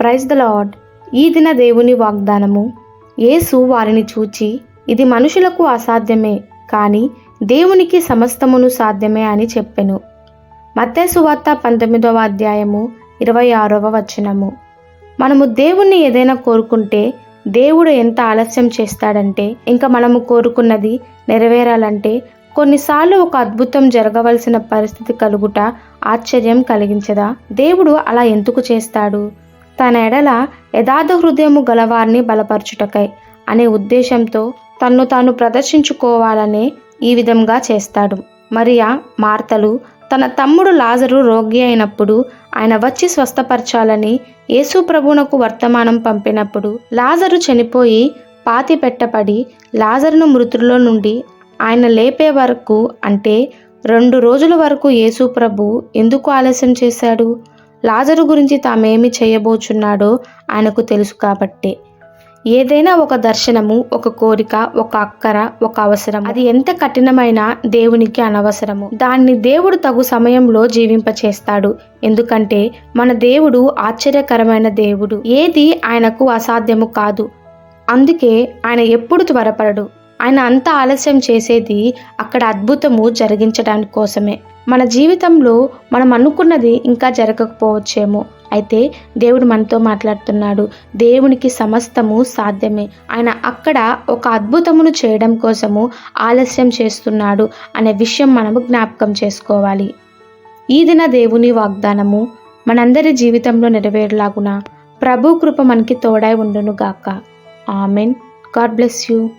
Praise the lord ఈ దిన దేవుని వాగ్దానము. యేసు వారిని చూచి ఇది మనుషులకు అసాధ్యమే కానీ దేవునికి సమస్తమును సాధ్యమే అని చెప్పెను. మత్తయి పంతొమ్మిదవ అధ్యాయము ఇరవై ఆరవ వచనము. మనము దేవుణ్ణి ఏదైనా కోరుకుంటే దేవుడు ఎంత ఆలస్యం చేస్తాడంటే ఇంకా మనము కోరుకున్నది నెరవేరాలంటే కొన్నిసార్లు ఒక అద్భుతం జరగవలసిన పరిస్థితి కలుగుట ఆశ్చర్యం కలిగించదా? దేవుడు అలా ఎందుకు చేస్తాడు? తన ఎడల యథార్థ హృదయము గలవారిని బలపరచుటకై అనే ఉద్దేశంతో తన్ను తాను ప్రదర్శించుకోవాలనే ఈ విధంగా చేస్తాడు. మరియా మార్తలు తన తమ్ముడు లాజరు రోగి అయినప్పుడు ఆయన వచ్చి స్వస్థపరచాలని యేసు ప్రభువునకు వర్తమానం పంపినప్పుడు లాజరు చనిపోయి పాతి పెట్టబడి లాజరును మృతుల్లో నుండి ఆయన లేపే వరకు అంటే రెండు రోజుల వరకు యేసు ప్రభు ఎందుకు ఆలస్యం చేశాడు? లాజరు గురించి తామేమి చేయబోచున్నాడో ఆయనకు తెలుసు కాబట్టి. ఏదైనా ఒక దర్శనము ఒక కోరిక ఒక అక్కర ఒక అవసరం అది ఎంత కఠినమైన దేవునికి అనవసరము. దాన్ని దేవుడు తగు సమయంలో జీవింపచేస్తాడు. ఎందుకంటే మన దేవుడు ఆశ్చర్యకరమైన దేవుడు. ఏది ఆయనకు అసాధ్యము కాదు. అందుకే ఆయన ఎప్పుడు త్వరపడడు. ఆయన అంత ఆలస్యం చేసేది అక్కడ అద్భుతము జరిగించడానికి కోసమే మన జీవితంలో మనం అనుకున్నది ఇంకా జరగకపోవచ్చేమో. అయితే దేవుడు మనతో మాట్లాడుతున్నాడు. దేవునికి సమస్తము సాధ్యమే. ఆయన అక్కడ ఒక అద్భుతమును చేయడం కోసము ఆలస్యం చేస్తున్నాడు అనే విషయం మనము జ్ఞాపకం చేసుకోవాలి. ఈ దిన దేవుని వాగ్దానము మనందరి జీవితంలో నెరవేరులాగున. ప్రభు కృప మనకి తోడై ఉండును గాక ఆమెన్. God bless you.